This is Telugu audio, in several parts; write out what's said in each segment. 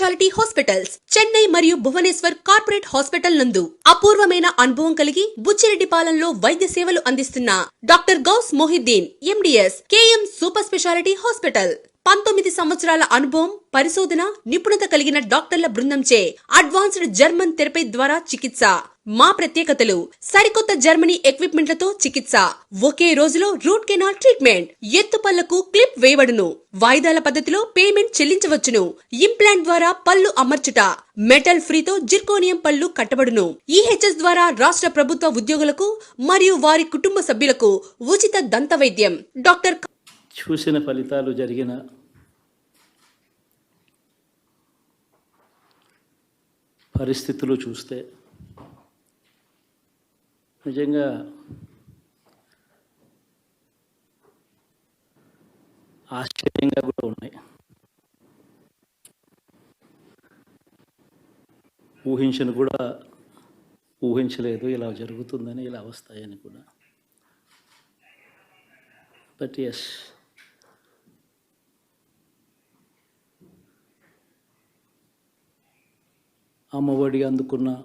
హాస్పిటల్స్ చెన్నై మరియు భువనేశ్వర్ కార్పొరేట్ హాస్పిటల్ నందు అపూర్వమైన అనుభవం కలిగి బుచ్చిరెడ్డిపాలెంలో వైద్య సేవలు అందిస్తున్న doctor Ghouse Mohiddin MDS KM super speciality hospital. పంతొమ్మిది సంవత్సరాల అనుభవం పరిశోధన నిపుణత కలిగిన డాక్టర్ల బృందంచే అడ్వాన్స్డ్ జర్మన్ థెరపీ ద్వారా చికిత్స. మా ప్రత్యేకతలు. సరికొత్త జర్మనీ ఎక్విప్మెంట్లతో చికిత్స. ఒకే రోజులో రూట్ కెనాల్ ట్రీట్మెంట్. ఎత్తు పళ్ళకు క్లిప్ వేయబడును. వాయిదాల పద్ధతిలో పేమెంట్ చెల్లించవచ్చును. ఇంప్లాంట్ ద్వారా పళ్ళు అమర్చుట. మెటల్ ఫ్రీతో జిర్కోనియం పళ్ళు కట్టబడును. ఈహెచ్ఎస్ ద్వారా రాష్ట్ర ప్రభుత్వ ఉద్యోగులకు మరియు వారి కుటుంబ సభ్యులకు ఉచిత దంత వైద్యం. డాక్టర్ చూసిన ఫలితాలు జరిగిన పరిస్థితులు చూస్తే నిజంగా ఆశ్చర్యంగా కూడా ఉన్నాయి. ఊహించను కూడా ఊహించలేదు ఇలా జరుగుతుందని ఇలా వస్తాయని కూడా. బట్ ఎస్ అమ్మఒడి అందుకున్న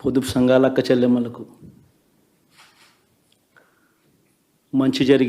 పొదుపు సంఘాల అక్క చెల్లెమ్మలకు మంచి జరిగి